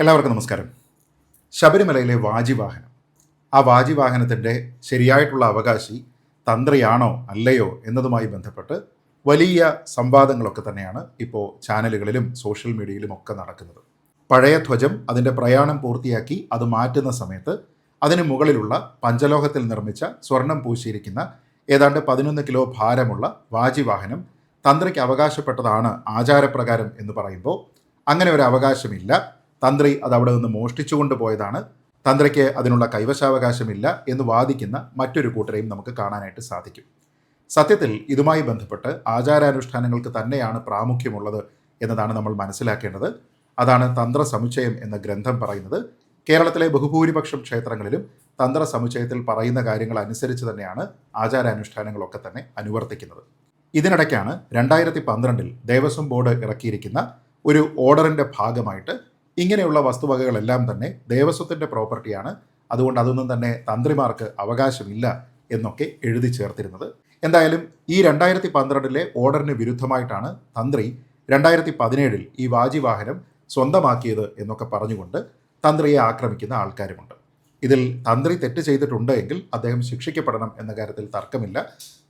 എല്ലാവർക്കും നമസ്കാരം. ശബരിമലയിലെ വാജിവാഹനം. ആ വാജിവാഹനത്തിന്റെ ശരിയായിട്ടുള്ള അവകാശി തന്ത്രിയാണോ അല്ലയോ എന്നതുമായി ബന്ധപ്പെട്ട് വലിയ സംവാദങ്ങളൊക്കെ തന്നെയാണ് ഇപ്പോൾ ചാനലുകളിലും സോഷ്യൽ മീഡിയയിലും ഒക്കെ നടക്കുന്നത്. പഴയ ധ്വജം അതിന്റെ പ്രയാണം പൂർത്തിയാക്കി അത് മാറ്റുന്ന സമയത്ത് അതിന് മുകളിലുള്ള പഞ്ചലോഹത്തിൽ നിർമ്മിച്ച സ്വർണം പൂശിയിരിക്കുന്ന ഏതാണ്ട് പതിനൊന്ന് കിലോ ഭാരമുള്ള വാജിവാഹനം തന്ത്രിക്ക് അവകാശപ്പെട്ടതാണ് ആചാരപ്രകാരം എന്ന് പറയുമ്പോൾ അങ്ങനെ ഒരു അവകാശമില്ല. തന്ത്രി അത് അവിടെ നിന്ന് മോഷ്ടിച്ചുകൊണ്ട് പോയതാണ്. തന്ത്രിക്ക് അതിനുള്ള കൈവശാവകാശമില്ല എന്ന് വാദിക്കുന്ന മറ്റൊരു കൂട്ടരെയും നമുക്ക് കാണാനായിട്ട് സാധിക്കും. സത്യത്തിൽ ഇതുമായി ബന്ധപ്പെട്ട് ആചാരാനുഷ്ഠാനങ്ങൾക്ക് തന്നെയാണ് പ്രാമുഖ്യമുള്ളത് എന്നതാണ് നമ്മൾ മനസ്സിലാക്കേണ്ടത്. അതാണ് തന്ത്ര സമുച്ചയം എന്ന ഗ്രന്ഥം പറയുന്നത്. കേരളത്തിലെ ബഹുഭൂരിപക്ഷം ക്ഷേത്രങ്ങളിലും തന്ത്ര സമുച്ചയത്തിൽ പറയുന്ന കാര്യങ്ങൾ അനുസരിച്ച് തന്നെയാണ് ആചാരാനുഷ്ഠാനങ്ങളൊക്കെ തന്നെ അനുവർത്തിക്കുന്നത്. ഇതിനിടയ്ക്കാണ് രണ്ടായിരത്തി പന്ത്രണ്ടിൽ ദേവസ്വം ബോർഡ് ഇറക്കിയിരിക്കുന്ന ഒരു ഓർഡറിന്റെ ഭാഗമായിട്ട് ഇങ്ങനെയുള്ള വസ്തുവകകളെല്ലാം തന്നെ ദേവസ്വത്തിന്റെ പ്രോപ്പർട്ടിയാണ്. അതുകൊണ്ട് അതൊന്നും തന്നെ തന്ത്രിമാർക്ക് അവകാശമില്ല എന്നൊക്കെ എഴുതി ചേർത്തിരുന്നത്. എന്തായാലും ഈ രണ്ടായിരത്തി പന്ത്രണ്ടിലെ ഓർഡറിന് വിരുദ്ധമായിട്ടാണ് തന്ത്രി രണ്ടായിരത്തി പതിനേഴിൽ ഈ വാജിവാഹനം സ്വന്തമാക്കിയത് എന്നൊക്കെ പറഞ്ഞുകൊണ്ട് തന്ത്രിയെ ആക്രമിക്കുന്ന ആൾക്കാരുമുണ്ട്. ഇതിൽ തന്ത്രി തെറ്റ് ചെയ്തിട്ടുണ്ട് എങ്കിൽ അദ്ദേഹം ശിക്ഷിക്കപ്പെടണം എന്ന കാര്യത്തിൽ തർക്കമില്ല.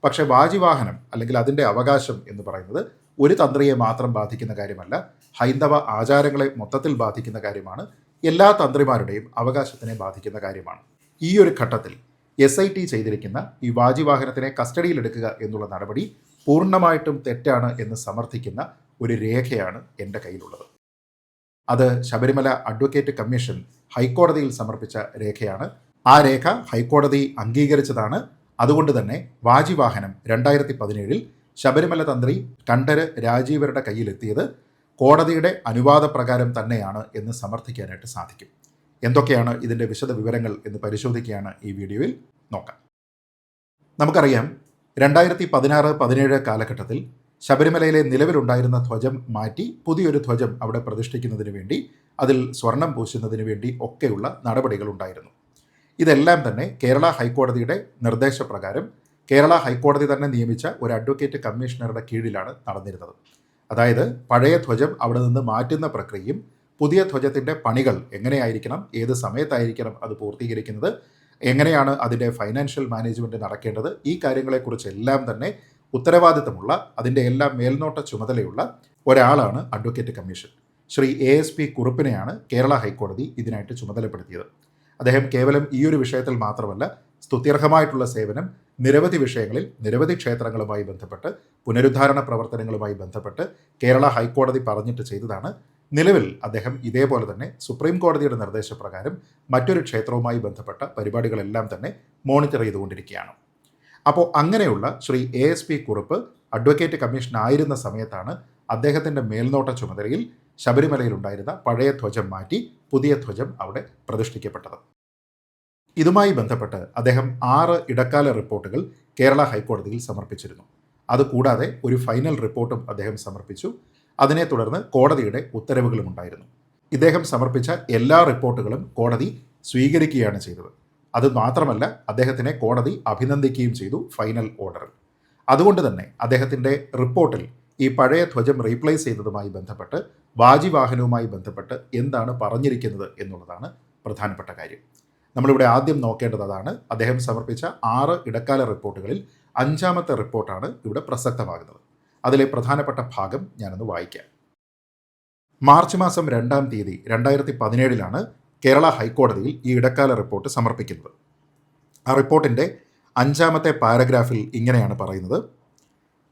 പക്ഷേ വാജിവാഹനം അല്ലെങ്കിൽ അതിന്റെ അവകാശം എന്ന് പറയുന്നത് ഒരു തന്ത്രിയെ മാത്രം ബാധിക്കുന്ന കാര്യമല്ല. ഹൈന്ദവ ആചാരങ്ങളെ മൊത്തത്തിൽ ബാധിക്കുന്ന കാര്യമാണ്. എല്ലാ തന്ത്രിമാരുടെയും അവകാശത്തിനെ ബാധിക്കുന്ന കാര്യമാണ്. ഈ ഒരു ഘട്ടത്തിൽ എസ് ഐ ടി ചെയ്തിരിക്കുന്ന ഈ വാജിവാഹനത്തിനെ കസ്റ്റഡിയിലെടുക്കുക എന്നുള്ള നടപടി പൂർണമായിട്ടും തെറ്റാണ് എന്ന് സമർത്ഥിക്കുന്ന ഒരു രേഖയാണ് എന്റെ കയ്യിലുള്ളത്. അത് ശബരിമല അഡ്വക്കേറ്റ് കമ്മീഷൻ ഹൈക്കോടതിയിൽ സമർപ്പിച്ച രേഖയാണ്. ആ രേഖ ഹൈക്കോടതി അംഗീകരിച്ചതാണ്. അതുകൊണ്ട് തന്നെ വാജിവാഹനം രണ്ടായിരത്തി പതിനേഴിൽ ശബരിമല തന്ത്രി കണ്ഠര് രാജീവരുടെ കയ്യിലെത്തിയത് കോടതിയുടെ അനുവാദപ്രകാരം തന്നെയാണ് എന്ന് സമർത്ഥിക്കാനായിട്ട് സാധിക്കും. എന്തൊക്കെയാണ് ഇതിന്റെ വിശദ വിവരങ്ങൾ എന്ന് പരിശോധിക്കുകയാണ് ഈ വീഡിയോയിൽ. നോക്കാം. നമുക്കറിയാം രണ്ടായിരത്തി പതിനാറ് പതിനേഴ് കാലഘട്ടത്തിൽ ശബരിമലയിലെ നിലവിലുണ്ടായിരുന്ന ധ്വജം മാറ്റി പുതിയൊരു ധ്വജം അവിടെ പ്രതിഷ്ഠിക്കുന്നതിന് വേണ്ടി അതിൽ സ്വർണം പൂശുന്നതിന് വേണ്ടി ഒക്കെയുള്ള നടപടികൾ ഉണ്ടായിരുന്നു. ഇതെല്ലാം തന്നെ കേരള ഹൈക്കോടതിയുടെ നിർദ്ദേശപ്രകാരം കേരള ഹൈക്കോടതി തന്നെ നിയമിച്ച ഒരു അഡ്വക്കേറ്റ് കമ്മീഷണറുടെ കീഴിലാണ് നടന്നിരുന്നത്. അതായത് പഴയ ധ്വജം അവിടെ നിന്ന് മാറ്റുന്ന പ്രക്രിയയും പുതിയ ധ്വജത്തിന്റെ പണികൾ എങ്ങനെയായിരിക്കണം ഏത് സമയത്തായിരിക്കണം അത് പൂർത്തീകരിക്കുന്നത് എങ്ങനെയാണ് അതിന്റെ ഫൈനാൻഷ്യൽ മാനേജ്മെന്റ് നടക്കേണ്ടത് ഈ കാര്യങ്ങളെക്കുറിച്ചെല്ലാം തന്നെ ഉത്തരവാദിത്തമുള്ള അതിന്റെ എല്ലാ മേൽനോട്ട ചുമതലയുള്ള ഒരാളാണ് advocate commission. Shri A S P കുറുപ്പിനെയാണ് Kerala ഹൈക്കോടതി ഇതിനായിട്ട് ചുമതലപ്പെടുത്തിയത്. അദ്ദേഹം കേവലം ഈ ഒരു വിഷയത്തിൽ മാത്രമല്ല സ്തുത്യർഹമായിട്ടുള്ള സേവനം നിരവധി വിഷയങ്ങളിൽ നിരവധി ക്ഷേത്രങ്ങളുമായി ബന്ധപ്പെട്ട് പുനരുദ്ധാരണ പ്രവർത്തനങ്ങളുമായി ബന്ധപ്പെട്ട് കേരള ഹൈക്കോടതി പറഞ്ഞിട്ട് ചെയ്തതാണ്. നിലവിൽ അദ്ദേഹം ഇതേപോലെ തന്നെ സുപ്രീം കോടതിയുടെ നിർദ്ദേശപ്രകാരം മറ്റൊരു ക്ഷേത്രവുമായി ബന്ധപ്പെട്ട പരിപാടികളെല്ലാം തന്നെ മോണിറ്റർ ചെയ്തുകൊണ്ടിരിക്കുകയാണ്. അപ്പോൾ അങ്ങനെയുള്ള Shri A S P Kurup advocate commission ആയിരുന്ന സമയത്താണ് അദ്ദേഹത്തിന്റെ മേൽനോട്ട ചുമതലയിൽ ശബരിമലയിലുണ്ടായിരുന്ന പഴയ ധ്വജം മാറ്റി പുതിയ ധ്വജം അവിടെ പ്രതിഷ്ഠിക്കപ്പെട്ടത്. ഇതുമായി ബന്ധപ്പെട്ട് അദ്ദേഹം ആറ് ഇടക്കാല റിപ്പോർട്ടുകൾ കേരള ഹൈക്കോടതിയിൽ സമർപ്പിച്ചിരുന്നു. അതുകൂടാതെ ഒരു ഫൈനൽ റിപ്പോർട്ടും അദ്ദേഹം സമർപ്പിച്ചു. അതിനെ തുടർന്ന് കോടതിയുടെ ഉത്തരവുകളും ഉണ്ടായിരുന്നു. ഇദ്ദേഹം സമർപ്പിച്ച എല്ലാ റിപ്പോർട്ടുകളും കോടതി സ്വീകരിക്കുകയാണ് ചെയ്തത്. അത് മാത്രമല്ല അദ്ദേഹത്തിനെ കോടതി അഭിനന്ദിക്കുകയും ചെയ്തു ഫൈനൽ ഓർഡറിൽ. അതുകൊണ്ട് തന്നെ അദ്ദേഹത്തിന്റെ റിപ്പോർട്ടിൽ ഈ പഴയ ധ്വജം റീപ്ലേസ് ചെയ്തതുമായി ബന്ധപ്പെട്ട് വാജി വാഹനവുമായി ബന്ധപ്പെട്ട് എന്താണ് പറഞ്ഞിരിക്കുന്നത് എന്നുള്ളതാണ് പ്രധാനപ്പെട്ട കാര്യം. നമ്മളിവിടെ ആദ്യം നോക്കേണ്ടത് അതാണ് അദ്ദേഹം സമർപ്പിച്ച ആറ് ഇടക്കാല റിപ്പോർട്ടുകളിൽ അഞ്ചാമത്തെ റിപ്പോർട്ടാണ് ഇവിടെ പ്രസക്തമാകുന്നത്. അതിലെ പ്രധാനപ്പെട്ട ഭാഗം ഞാനൊന്ന് വായിക്കാം. മാർച്ച് മാസം രണ്ടാം തീയതി രണ്ടായിരത്തി പതിനേഴിലാണ് കേരള ഹൈക്കോടതിയിൽ ഈ ഇടക്കാല റിപ്പോർട്ട് സമർപ്പിക്കുന്നത്. ആ റിപ്പോർട്ടിന്റെ അഞ്ചാമത്തെ പാരഗ്രാഫിൽ ഇങ്ങനെയാണ് പറയുന്നത്.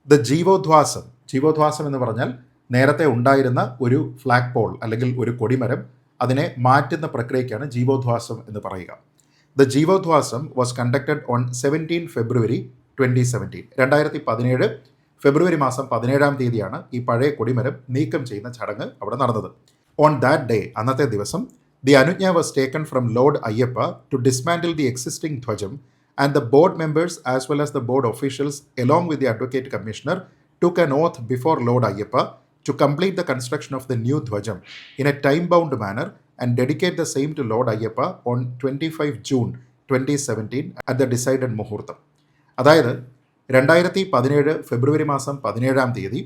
ദ ജീവോദ്വാസം ജീവോദ്വാസം എന്ന് പറഞ്ഞാൽ നേരത്തെ ഉണ്ടായിരുന്ന ഒരു ഫ്ലാഗ് പോൾ അല്ലെങ്കിൽ ഒരു കൊടിമരം അതിനെ മാറ്റുന്ന പ്രക്രിയയ്ക്കാണ് ജീവോദ്വാസം എന്ന് പറയുക. The jeevodvasam was conducted on seventeen February twenty seventeen രണ്ടായിരത്തി പതിനേഴ് ഫെബ്രുവരി മാസം പതിനേഴാം തീയതിയാണ് ഈ പഴയ കൊടിമരം നീക്കം ചെയ്യുന്ന ചടങ്ങ് അവിടെ നടന്നത്. ഓൺ ദാറ്റ് ഡേ അന്നത്തെ ദിവസം the anujna was taken from lord Ayyappa to dismantle the existing dhwajam and the board members as well as the board officials along with the advocate commissioner took an oath before Lord Ayyappa to complete the construction of the new Dhwajam in a time bound manner and dedicate the same to Lord Ayyappa on 25 June 2017 at the decided മുഹൂർത്തം അതായത് രണ്ടായിരത്തി പതിനേഴ് ഫെബ്രുവരി മാസം പതിനേഴാം തീയതി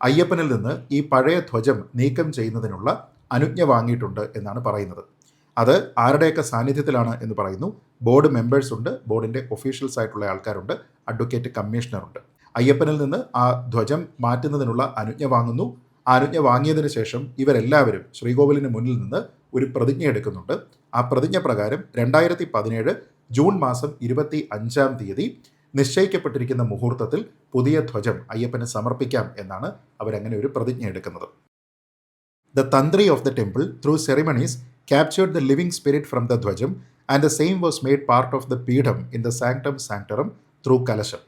അയ്യപ്പനിൽ നിന്ന് ഈ പഴയ ധ്വജം നീക്കം ചെയ്യുന്നതിനുള്ള അനുജ്ഞ വാങ്ങിയിട്ടുണ്ട് എന്നാണ് പറയുന്നത്. അത് ആരുടെയൊക്കെ സാന്നിധ്യത്തിലാണ് എന്ന് പറയുന്നു. ബോർഡ് മെമ്പേഴ്സ് ഉണ്ട് ബോർഡിന്റെ ഒഫീഷ്യൽസ് ആയിട്ടുള്ള ആൾക്കാരുണ്ട് അഡ്വക്കേറ്റ് കമ്മീഷണറുണ്ട്. അയ്യപ്പനിൽ നിന്ന് ആ ധ്വജം മാറ്റുന്നതിനുള്ള അനുജ്ഞ വാങ്ങുന്നു. ആ അനുജ്ഞ വാങ്ങിയതിന് ശേഷം ഇവരെല്ലാവരും ശ്രീകോവിലിന് മുന്നിൽ നിന്ന് ഒരു പ്രതിജ്ഞ എടുക്കുന്നുണ്ട്. ആ പ്രതിജ്ഞ പ്രകാരം രണ്ടായിരത്തി പതിനേഴ് ജൂൺ മാസം ഇരുപത്തി അഞ്ചാം തീയതി നിശ്ചയിക്കപ്പെട്ടിരിക്കുന്ന മുഹൂർത്തത്തിൽ പുതിയ ധ്വജം അയ്യപ്പനെ സമർപ്പിക്കാം എന്നാണ് അവരങ്ങനെ ഒരു പ്രതിജ്ഞ എടുക്കുന്നത്. The thantri of the temple through ceremonies captured the living spirit from the dhwajam and the same was made part of the peetham in the sanctum sanctorum through kalasham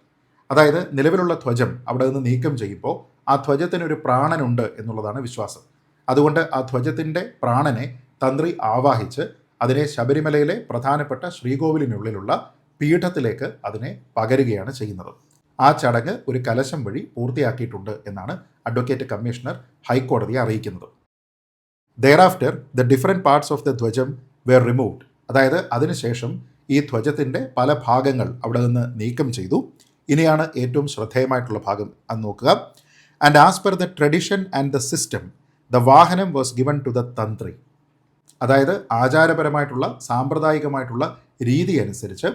അതായത് നിലവിലുള്ള ധ്വജം അവിടെ നിന്ന് നീക്കം ചെയ്യുമ്പോൾ ആ ധ്വജത്തിന് ഒരു പ്രാണനുണ്ട് എന്നുള്ളതാണ് വിശ്വാസം. അതുകൊണ്ട് ആ ധ്വജത്തിന്റെ പ്രാണനെ തന്ത്രി ആവാഹിച്ച് അതിനെ ശബരിമലയിലെ പ്രധാനപ്പെട്ട ശ്രീകോവിലിനുള്ളിലുള്ള പീഠത്തിലേക്ക് അതിനെ പകരുകയാണ് ചെയ്യുന്നത്. ആ ചടങ്ങ് ഒരു കലശം വഴി പൂർത്തിയാക്കിയിട്ടുണ്ട് എന്നാണ് അഡ്വക്കേറ്റ് കമ്മീഷണർ ഹൈക്കോടതിയെ അറിയിക്കുന്നത്. Thereafter the different parts of the dhwajam were removed അതായത് അതിനുശേഷം ഈ ധ്വജത്തിന്റെ പല ഭാഗങ്ങൾ അവിടെ നിന്ന് നീക്കം ചെയ്തു. ഇനിയാണ് ഏറ്റവും ശ്രദ്ധേയമായിട്ടുള്ള ഭാഗം അത് നോക്കുക. And as per the tradition and the system the vahanam was given to the thantri. അതായത് ആചാരപരമായിട്ടുള്ള സാമ്പ്രദായികമായിട്ടുള്ള രീതി അനുസരിച്ച്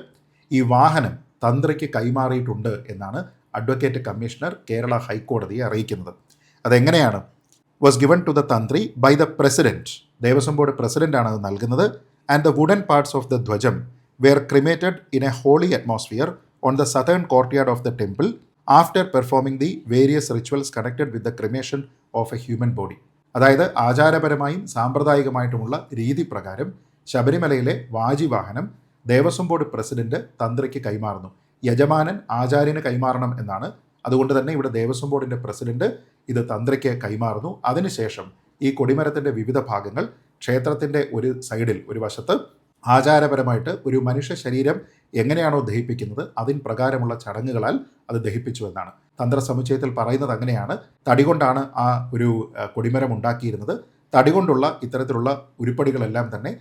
ഈ വാഹനം തന്ത്രിക്ക് കൈമാറിയിട്ടുണ്ട് എന്നാണ് അഡ്വക്കേറ്റ് കമ്മീഷണർ കേരള ഹൈക്കോടതിയെ അറിയിക്കുന്നത്. അതെങ്ങനെയാണ്? Was given to the tantri by the president Devaswom board പ്രസിഡന്റാണ് അത് നൽകുന്നത്. And the wooden parts of the dhwajam were cremated in a holy atmosphere on the southern courtyard of the temple after performing the various rituals connected with the cremation of a human body അതായത് ആചാരപരമായും സാമ്പ്രദായികമായിട്ടുമുള്ള രീതി പ്രകാരം ശബരിമലയിലെ Vajivahanam Devaswom board president തന്ത്രിക്ക് കൈമാറുന്നു. യജമാനൻ ആചാര്യന് കൈമാറണം എന്നാണ്. അതുകൊണ്ട് തന്നെ ഇവിടെ ദേവസ്വം ബോർഡിന്റെ പ്രസിഡന്റ് ഇത് തന്ത്രിക്ക് കൈമാറുന്നു. അതിനുശേഷം ഈ കൊടിമരത്തിന്റെ വിവിധ ഭാഗങ്ങൾ ക്ഷേത്രത്തിന്റെ ഒരു സൈഡിൽ ഒരു വശത്ത് ആചാരപരമായിട്ട് ഒരു മനുഷ്യ ശരീരം എങ്ങനെയാണോ ദഹിപ്പിക്കുന്നത് അതിൻ പ്രകാരമുള്ള ചടങ്ങുകളാൽ അത് ദഹിപ്പിച്ചു എന്നാണ്. തന്ത്ര സമുച്ചയത്തിൽ പറയുന്നത് അങ്ങനെയാണ്. തടി കൊണ്ടാണ് ആ ഒരു കൊടിമരം ഉണ്ടാക്കിയിരുന്നത്. തടി കൊണ്ടുള്ള ഇത്തരത്തിലുള്ള ഉരുപ്പടികളെല്ലാം തന്നെ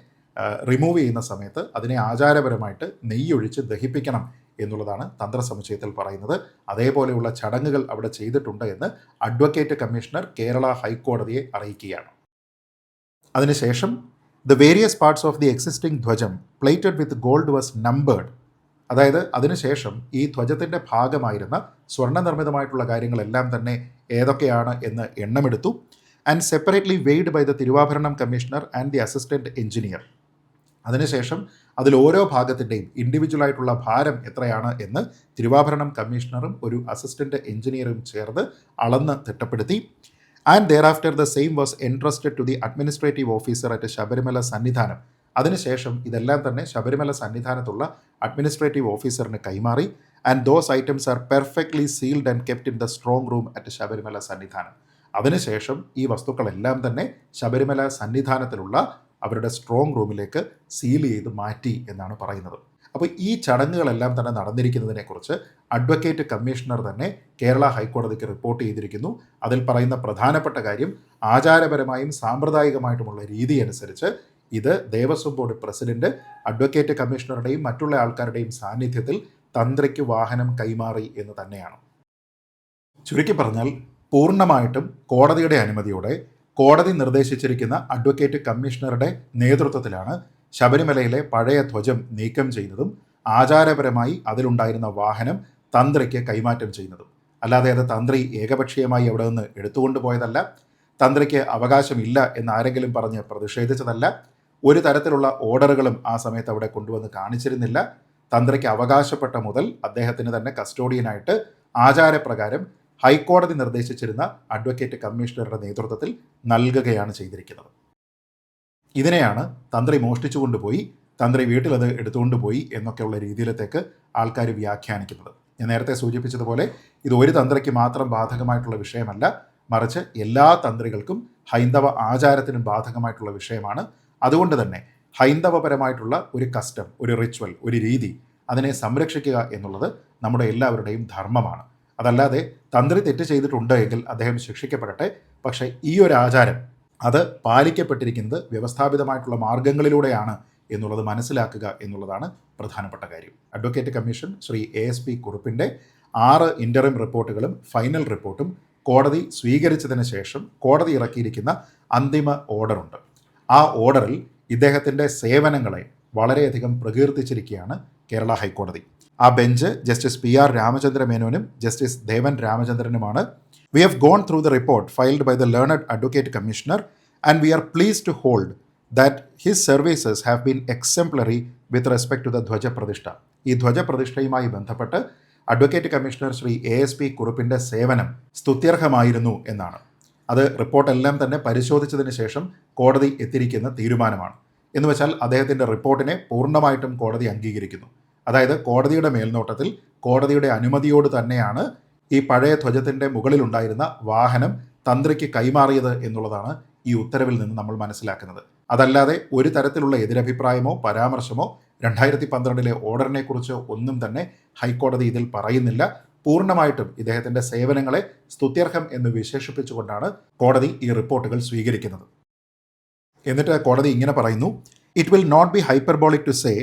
റിമൂവ് ചെയ്യുന്ന സമയത്ത് അതിനെ ആചാരപരമായിട്ട് നെയ്യൊഴിച്ച് ദഹിപ്പിക്കണം എന്നുള്ളതാണ് തന്ത്ര സമുച്ചയത്തിൽ പറയുന്നത്. അതേപോലെയുള്ള ചടങ്ങുകൾ അവിടെ ചെയ്തിട്ടുണ്ട് എന്ന് അഡ്വക്കേറ്റ് കമ്മീഷണർ കേരള ഹൈക്കോടതിയെ അറിയിക്കുകയാണ്. അതിനുശേഷം the various parts of the existing dhwajam plated with gold was numbered. അതായത് അതിനുശേഷം ഈ ധ്വജത്തിന്റെ ഭാഗമായിരുന്ന സ്വർണ നിർമ്മിതമായിട്ടുള്ള കാര്യങ്ങളെല്ലാം തന്നെ ഏതൊക്കെയാണ് എന്ന് എണ്ണമെടുത്തു. And separately weighed by the thiruvabharanam commissioner and the assistant engineer അതിനുശേഷം അതിൽ ഓരോ ഭാഗത്തിന്റെയും ഇൻഡിവിജ്വൽ ആയിട്ടുള്ള ഭാരം എത്രയാണ് എന്ന് തിരുവാഭരണം കമ്മീഷണറും ഒരു അസിസ്റ്റന്റ് എഞ്ചിനീയറും ചേർന്ന് അളന്ന് തിട്ടപ്പെടുത്തി. And there after the same was entrusted to the administrative officer at Sabarimala Sannidhanam. അതിനുശേഷം ഇതെല്ലാം തന്നെ ശബരിമല സന്നിധാനത്തുള്ള അഡ്മിനിസ്ട്രേറ്റീവ് ഓഫീസറിന് കൈമാറി. And those items are perfectly sealed and kept in the strong room at Sabarimala Sannidhanam. അതിനുശേഷം ഈ വസ്തുക്കളെല്ലാം തന്നെ ശബരിമല സന്നിധാനത്തിലുള്ള അവരുടെ സ്ട്രോങ് റൂമിലേക്ക് സീൽ ചെയ്ത് മാറ്റി എന്നാണ് പറയുന്നത്. അപ്പോൾ ഈ ചടങ്ങുകളെല്ലാം തന്നെ നടന്നിരിക്കുന്നതിനെക്കുറിച്ച് അഡ്വക്കേറ്റ് കമ്മീഷണർ തന്നെ കേരള ഹൈക്കോടതിക്ക് റിപ്പോർട്ട് ചെയ്തിരിക്കുന്നു. അതിൽ പറയുന്ന പ്രധാനപ്പെട്ട കാര്യം ആചാരപരമായും സാമ്പ്രദായികമായിട്ടുമുള്ള രീതി അനുസരിച്ച് ഇത് ദേവസ്വം ബോർഡ് പ്രസിഡന്റ് അഡ്വക്കേറ്റ് കമ്മീഷണറുടെയും മറ്റുള്ള ആൾക്കാരുടെയും സാന്നിധ്യത്തിൽ തന്ത്രിക്ക് വാഹനം കൈമാറി എന്ന് തന്നെയാണ്. ചുരുക്കി പറഞ്ഞാൽ പൂർണമായിട്ടും കോടതിയുടെ അനുമതിയോടെ കോടതി നിർദ്ദേശിച്ചിരിക്കുന്ന അഡ്വക്കേറ്റ് കമ്മീഷണറുടെ നേതൃത്വത്തിലാണ് ശബരിമലയിലെ പഴയ ധ്വജം നീക്കം ചെയ്യുന്നതും ആചാരപരമായി അതിലുണ്ടായിരുന്ന വാഹനം തന്ത്രിക്ക് കൈമാറ്റം ചെയ്യുന്നതും. അല്ലാതെ അത് തന്ത്രി ഏകപക്ഷീയമായി അവിടെ നിന്ന് എടുത്തുകൊണ്ട് പോയതല്ല തന്ത്രിക്ക് അവകാശമില്ല എന്ന് ആരെങ്കിലും പറഞ്ഞ് പ്രതിഷേധിച്ചതല്ല ഒരു തരത്തിലുള്ള ഓർഡറുകളും ആ സമയത്ത് അവിടെ കൊണ്ടുവന്ന് കാണിച്ചിരുന്നില്ല. തന്ത്രിക്ക് അവകാശപ്പെട്ട മുതൽ അദ്ദേഹത്തിന് തന്നെ കസ്റ്റോഡിയനായിട്ട് ആചാരപ്രകാരം ഹൈക്കോടതി നിർദ്ദേശിച്ചിരുന്ന അഡ്വക്കേറ്റ് കമ്മീഷണറുടെ നേതൃത്വത്തിൽ നൽകുകയാണ് ചെയ്തിരിക്കുന്നത്. ഇതിനെയാണ് തന്ത്രി മോഷ്ടിച്ചു കൊണ്ടുപോയി തന്ത്രി വീട്ടിലത് എടുത്തുകൊണ്ടുപോയി എന്നൊക്കെയുള്ള രീതിയിലത്തേക്ക് ആൾക്കാർ വ്യാഖ്യാനിക്കുന്നത്. ഞാൻ നേരത്തെ സൂചിപ്പിച്ചതുപോലെ ഇത് ഒരു തന്ത്രിക്ക് മാത്രം ബാധകമായിട്ടുള്ള വിഷയമല്ല മറിച്ച് എല്ലാ തന്ത്രികൾക്കും ഹൈന്ദവ ആചാരത്തിനും ബാധകമായിട്ടുള്ള വിഷയമാണ്. അതുകൊണ്ട് തന്നെ ഹൈന്ദവപരമായിട്ടുള്ള ഒരു കസ്റ്റം ഒരു റിച്വൽ ഒരു രീതി അതിനെ സംരക്ഷിക്കുക എന്നുള്ളത് നമ്മുടെ എല്ലാവരുടെയും ധർമ്മമാണ്. അതല്ലാതെ തന്ത്രി തെറ്റ് ചെയ്തിട്ടുണ്ട് എങ്കിൽ അദ്ദേഹം ശിക്ഷിക്കപ്പെടട്ടെ. പക്ഷേ ഈ ഒരു ആചാരം അത് പാലിക്കപ്പെട്ടിരിക്കുന്നത് വ്യവസ്ഥാപിതമായിട്ടുള്ള മാർഗങ്ങളിലൂടെയാണ് എന്നുള്ളത് മനസ്സിലാക്കുക എന്നുള്ളതാണ് പ്രധാനപ്പെട്ട കാര്യം. Advocate commission Shri A S P കുറുപ്പിന്റെ ആറ് ഇന്ററിം റിപ്പോർട്ടുകളും ഫൈനൽ റിപ്പോർട്ടും കോടതി സ്വീകരിച്ചതിന് ശേഷം കോടതി ഇറക്കിയിരിക്കുന്ന അന്തിമ ഓർഡറുണ്ട് ആ ഓർഡറിൽ ഇദ്ദേഹത്തിന്റെ സേവനങ്ങളെ വളരെയധികം പ്രകീർത്തിച്ചിരിക്കുകയാണ് കേരള ഹൈക്കോടതി. ആ bench justice P R Ramachandra മേനോനും justice Devan രാമചന്ദ്രനുമാണ്. We have gone through the report filed by the learned advocate commissioner and we are pleased to hold that his services have been exemplary with respect to the ധ്വജപ്രതിഷ്ഠ ഈ ധ്വജപ്രതിഷ്ഠയുമായി ബന്ധപ്പെട്ട് advocate commissioner Shri A S P കുറുപ്പിന്റെ സേവനം സ്തുത്യർഹമായിരുന്നു എന്നാണ്. അത് റിപ്പോർട്ടെല്ലാം തന്നെ പരിശോധിച്ചതിന് ശേഷം കോടതി എത്തിയിരിക്കുന്ന തീരുമാനമാണ്. എന്ന് വെച്ചാൽ അദ്ദേഹത്തിന്റെ റിപ്പോർട്ടിനെ പൂർണമായിട്ടും കോടതി അംഗീകരിക്കുന്നു. അതായത് കോടതിയുടെ മേൽനോട്ടത്തിൽ കോടതിയുടെ അനുമതിയോട് തന്നെയാണ് ഈ പഴയ ധ്വജത്തിന്റെ മുകളിലുണ്ടായിരുന്ന വാഹനം തന്ത്രിക്ക് കൈമാറിയത് എന്നുള്ളതാണ് ഈ ഉത്തരവിൽ നിന്ന് നമ്മൾ മനസ്സിലാക്കുന്നത്. അതല്ലാതെ ഒരു തരത്തിലുള്ള എതിരഭിപ്രായമോ പരാമർശമോ രണ്ടായിരത്തി പന്ത്രണ്ടിലെ ഓർഡറിനെക്കുറിച്ച് ഒന്നും തന്നെ ഹൈക്കോടതി ഇതിൽ പറയുന്നില്ല. പൂർണമായിട്ടും ഇദ്ദേഹത്തിന്റെ സേവനങ്ങളെ സ്തുത്യർഹം എന്ന് വിശേഷിപ്പിച്ചുകൊണ്ടാണ് കോടതി ഈ റിപ്പോർട്ടുകൾ സ്വീകരിക്കുന്നത്. എന്നിട്ട് കോടതി ഇങ്ങനെ പറയുന്നു it will not be hyperbolic to say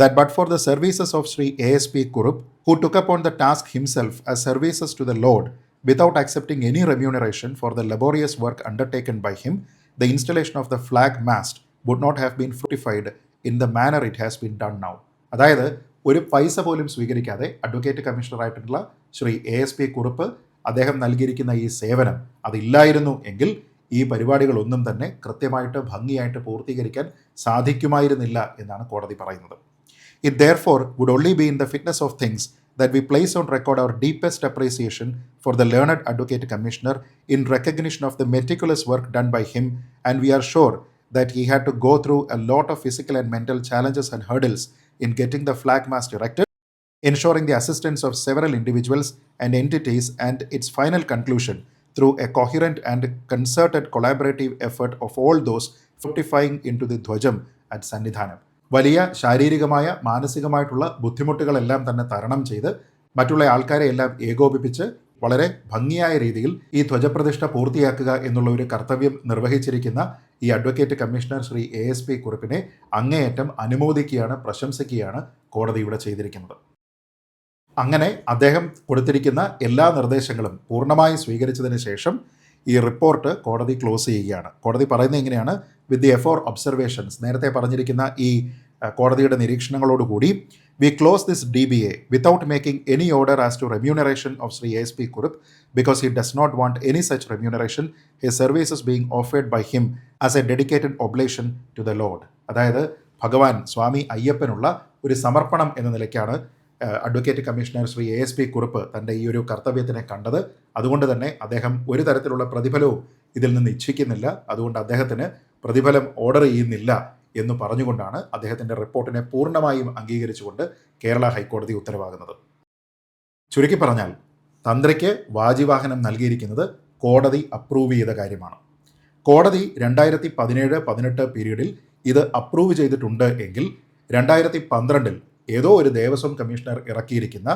that but for the services of Shri A S P Kurup who took upon the task himself as services to the lord without accepting any remuneration for the laborious work undertaken by him, the installation of the flag mast would not have been fructified in the manner it has been done now. അതായത് ഒരു പൈസ പോലും സ്വീകരിക്കാതെ advocate കമ്മീഷണറായിട്ടുള്ള Shri A S P Kurup അദ്ദേഹം നൽകിയിരിക്കുന്ന ഈ സേവനം അതില്ലായിരുന്നു എങ്കിൽ ഈ പരിപാടികളൊന്നും തന്നെ കൃത്യമായിട്ട് ഭംഗിയായിട്ട് പൂർത്തീകരിക്കാൻ സാധിക്കുമായിരുന്നില്ല എന്നാണ് കോടതി പറയുന്നത് it therefore would only be in the fitness of things that we place on record our deepest appreciation for the learned advocate commissioner in recognition of the meticulous work done by him and we are sure that he had to go through a lot of physical and mental challenges and hurdles in getting the flag mast erected ensuring the assistance of several individuals and entities and its final conclusion through a coherent and concerted collaborative effort of all those fructifying into the dhwajam at Sannidhanam വലിയ ശാരീരികമായ മാനസികമായിട്ടുള്ള ബുദ്ധിമുട്ടുകളെല്ലാം തന്നെ തരണം ചെയ്ത് മറ്റുള്ള ആൾക്കാരെ എല്ലാം ഏകോപിപ്പിച്ച് വളരെ ഭംഗിയായ രീതിയിൽ ഈ ധ്വജപ്രതിഷ്ഠ പൂർത്തിയാക്കുക എന്നുള്ള ഒരു കർത്തവ്യം നിർവഹിച്ചിരിക്കുന്ന ഈ advocate commissioner Shri A S P കുറിപ്പിനെ അങ്ങേയറ്റം അനുമോദിക്കുകയാണ് പ്രശംസിക്കുകയാണ് കോടതി ഇവിടെ ചെയ്തിരിക്കുന്നത്. അങ്ങനെ അദ്ദേഹം കൊടുത്തിരിക്കുന്ന എല്ലാ നിർദ്ദേശങ്ങളും പൂർണമായി സ്വീകരിച്ചതിന് ശേഷം ഈ റിപ്പോർട്ട് കോടതി ക്ലോസ് ചെയ്യുകയാണ്. കോടതി പറയുന്നത് എങ്ങനെയാണ് വിത്ത് ദി എഫോർ ഒബ്സർവേഷൻസ് നേരത്തെ പറഞ്ഞിരിക്കുന്ന ഈ കോടതിയുടെ നിരീക്ഷണങ്ങളോടുകൂടി we close this D B A without making any order as to remuneration of Shri S P Kurup because he does not want any such remuneration he services being offered by him as a dedicated oblation to the lord അതായത് ഭഗവാൻ സ്വാമി അയ്യപ്പനുള്ള ഒരു സമർപ്പണം എന്ന നിലയ്ക്കാണ് advocate commissioner Shri A S P Kurup തന്റെ ഈ ഒരു കർത്തവ്യത്തിനെ കണ്ടത്. അതുകൊണ്ട് തന്നെ അദ്ദേഹം ഒരു തരത്തിലുള്ള പ്രതിഫലവും ഇതിൽ നിന്ന് ഇച്ഛിക്കുന്നില്ല. അതുകൊണ്ട് അദ്ദേഹത്തിന് പ്രതിഫലം ഓർഡർ ചെയ്യുന്നില്ല എന്ന് പറഞ്ഞുകൊണ്ടാണ് അദ്ദേഹത്തിന്റെ റിപ്പോർട്ടിനെ പൂർണമായും അംഗീകരിച്ചുകൊണ്ട് കേരള ഹൈക്കോടതി ഉത്തരവാകുന്നത്. ചുരുക്കി പറഞ്ഞാൽ തന്ത്രിക്ക് വാജിവാഹനം നൽകിയിരിക്കുന്നത് കോടതി അപ്രൂവ് ചെയ്ത കാര്യമാണ്. കോടതി രണ്ടായിരത്തി പതിനേഴ് പതിനെട്ട് പീരീഡിൽ ഇത് അപ്രൂവ് ചെയ്തിട്ടുണ്ട് എങ്കിൽ രണ്ടായിരത്തി പന്ത്രണ്ടിൽ ഏതോ ഒരു ദേവസ്വം കമ്മീഷണർ ഇറക്കിയിരിക്കുന്ന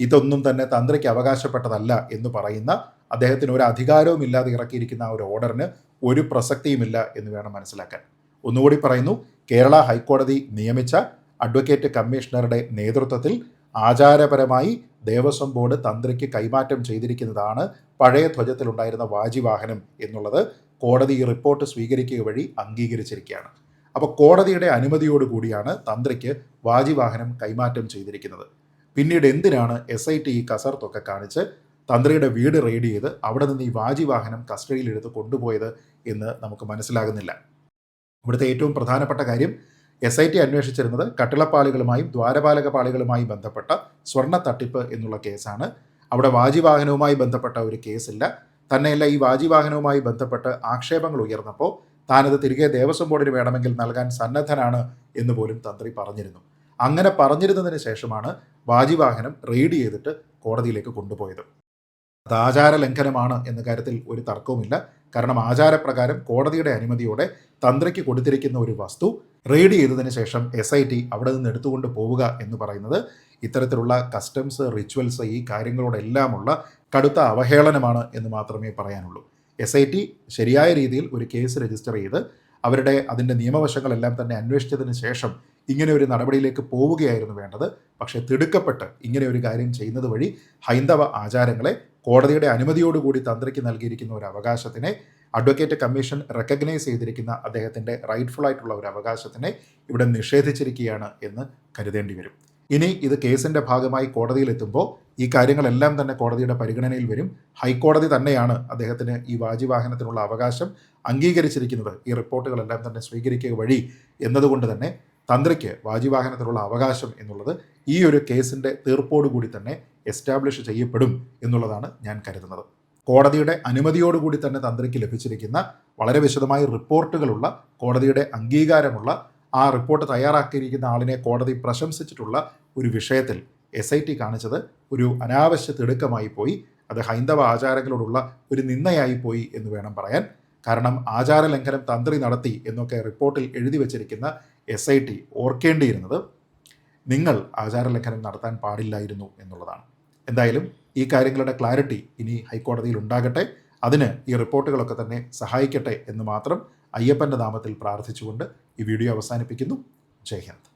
ഇതൊന്നും തന്നെ തന്ത്രിക്ക് അവകാശപ്പെട്ടതല്ല എന്ന് പറയുന്ന അദ്ദേഹത്തിന് ഒരു അധികാരവും ഇല്ലാതെ ഇറക്കിയിരിക്കുന്ന ആ ഒരു ഓർഡറിന് ഒരു പ്രസക്തിയുമില്ല എന്ന് വേണം മനസ്സിലാക്കാൻ. ഒന്നുകൂടി പറയുന്നു കേരള ഹൈക്കോടതി നിയമിച്ച അഡ്വക്കേറ്റ് കമ്മീഷണറുടെ നേതൃത്വത്തിൽ ആചാരപരമായി ദേവസ്വം ബോർഡ് തന്ത്രിക്ക് കൈമാറ്റം ചെയ്തിരിക്കുന്നതാണ് പഴയ ധ്വജത്തിലുണ്ടായിരുന്ന വാജിവാഹനം എന്നുള്ളത് കോടതി റിപ്പോർട്ട് സ്വീകരിക്കുക വഴി അംഗീകരിച്ചിരിക്കുകയാണ്. അപ്പോൾ കോടതിയുടെ അനുമതിയോട് കൂടിയാണ് തന്ത്രിക്ക് വാജിവാഹനം കൈമാറ്റം ചെയ്തിരിക്കുന്നത്. പിന്നീട് എന്തിനാണ് എസ് ഐ ടി ഈ കസർത്തൊക്കെ കാണിച്ച് തന്ത്രിയുടെ വീട് റെയ്ഡ് ചെയ്ത് അവിടെ നിന്ന് ഈ വാജിവാഹനം കസ്റ്റഡിയിലെടുത്ത് കൊണ്ടുപോയത് എന്ന് നമുക്ക് മനസ്സിലാകുന്നില്ല. ഇവിടുത്തെ ഏറ്റവും പ്രധാനപ്പെട്ട കാര്യം എസ് ഐ ടി അന്വേഷിച്ചിരുന്നത് കട്ടിളപ്പാളികളുമായും ദ്വാരപാലക പാളികളുമായും ബന്ധപ്പെട്ട സ്വർണ തട്ടിപ്പ് എന്നുള്ള കേസാണ്. അവിടെ വാജിവാഹനവുമായി ബന്ധപ്പെട്ട ഒരു കേസില്ല. തന്നെയല്ല ഈ വാജിവാഹനവുമായി ബന്ധപ്പെട്ട് ആക്ഷേപങ്ങൾ ഉയർന്നപ്പോൾ താനത് തിരികെ ദേവസ്വം ബോർഡിന് വേണമെങ്കിൽ നൽകാൻ സന്നദ്ധനാണ് എന്ന് പോലും തന്ത്രി പറഞ്ഞിരുന്നു. അങ്ങനെ പറഞ്ഞിരുന്നതിന് ശേഷമാണ് വാജിവാഹനം റെയ്ഡ് ചെയ്തിട്ട് കോടതിയിലേക്ക് കൊണ്ടുപോയത്. അത് ആചാര ലംഘനമാണ് എന്ന കാര്യത്തിൽ ഒരു തർക്കവുമില്ല. കാരണം ആചാരപ്രകാരം കോടതിയുടെ അനുമതിയോടെ തന്ത്രിക്ക് കൊടുത്തിരിക്കുന്ന ഒരു വസ്തു റെയ്ഡ് ചെയ്തതിന് ശേഷം എസ് ഐ ടി അവിടെ നിന്ന് എടുത്തുകൊണ്ട് പോവുക എന്ന് പറയുന്നത് ഇത്തരത്തിലുള്ള കസ്റ്റംസ് റിച്വൽസ് ഈ കാര്യങ്ങളോടെല്ലാമുള്ള കടുത്ത അവഹേളനമാണ് എന്ന് മാത്രമേ പറയാനുള്ളൂ. എസ് ഐ ടി ശരിയായ രീതിയിൽ ഒരു കേസ് രജിസ്റ്റർ ചെയ്ത് അവരുടെ അതിന്റെ നിയമവശങ്ങളെല്ലാം തന്നെ അന്വേഷിച്ചതിന് ശേഷം ഇങ്ങനെ ഒരു നടപടിയിലേക്ക് പോവുകയായിരുന്നു വേണ്ടത്. പക്ഷേ തിടുക്കപ്പെട്ട് ഇങ്ങനെ ഒരു കാര്യം ചെയ്യുന്നത് വഴി ഹൈന്ദവ ആചാരങ്ങളെ കോടതിയുടെ അനുമതിയോടുകൂടി തന്ത്രിക്ക് നൽകിയിരിക്കുന്ന ഒരു അവകാശത്തിനെ അഡ്വക്കേറ്റ് കമ്മീഷൻ റെക്കഗ്നൈസ് ചെയ്തിരിക്കുന്ന അദ്ദേഹത്തിന്റെ റൈറ്റ്ഫുൾ ആയിട്ടുള്ള ഒരു അവകാശത്തിനെ ഇവിടെ നിഷേധിച്ചിരിക്കുകയാണ് എന്ന് കരുതേണ്ടി വരും. ഇനി ഇത് കേസിന്റെ ഭാഗമായി കോടതിയിലെത്തുമ്പോൾ ഈ കാര്യങ്ങളെല്ലാം തന്നെ കോടതിയുടെ പരിഗണനയിൽ വരും. ഹൈക്കോടതി തന്നെയാണ് അദ്ദേഹത്തിന് ഈ വാജിവാഹനത്തിനുള്ള അവകാശം അംഗീകരിച്ചിരിക്കുന്നത്. ഈ റിപ്പോർട്ടുകളെല്ലാം തന്നെ സ്വീകരിക്കുക വഴി എന്നതുകൊണ്ട് തന്നെ തന്ത്രിക്ക് വാജിവാഹനത്തിനുള്ള അവകാശം എന്നുള്ളത് ഈ ഒരു കേസിന്റെ തീർപ്പോടുകൂടി തന്നെ എസ്റ്റാബ്ലിഷ് ചെയ്യപ്പെടും എന്നുള്ളതാണ് ഞാൻ കരുതുന്നത്. കോടതിയുടെ അനുമതിയോടുകൂടി തന്നെ തന്ത്രിക്ക് ലഭിച്ചിരിക്കുന്ന വളരെ വിശദമായ റിപ്പോർട്ടുകളുള്ള കോടതിയുടെ അംഗീകാരമുള്ള ആ റിപ്പോർട്ട് തയ്യാറാക്കിയിരിക്കുന്ന ആളിനെ കോടതി പ്രശംസിച്ചിട്ടുള്ള ഒരു വിഷയത്തിൽ എസ് ഐ ടി കാണിച്ചത് ഒരു അനാവശ്യ തിടുക്കമായി പോയി. അത് ഹൈന്ദവ ആചാരങ്ങളോടുള്ള ഒരു നിന്നയായി പോയി എന്ന് വേണം പറയാൻ. കാരണം ആചാര ലംഘനം തന്ത്രി നടത്തി എന്നൊക്കെ റിപ്പോർട്ടിൽ എഴുതി വച്ചിരിക്കുന്ന എസ് ഐ ടി ഓർക്കേണ്ടിയിരുന്നത് നിങ്ങൾ ആചാരലംഘനം നടത്താൻ പാടില്ലായിരുന്നു എന്നുള്ളതാണ്. എന്തായാലും ഈ കാര്യങ്ങളുടെ ക്ലാരിറ്റി ഇനി ഹൈക്കോടതിയിൽ ഉണ്ടാകട്ടെ. അതിന് ഈ റിപ്പോർട്ടുകളൊക്കെ തന്നെ സഹായിക്കട്ടെ എന്ന് മാത്രം അയ്യപ്പന്റെ നാമത്തിൽ പ്രാർത്ഥിച്ചുകൊണ്ട് ഈ വീഡിയോ അവസാനിപ്പിക്കുന്നു. ജയ് ഹിന്ദ്.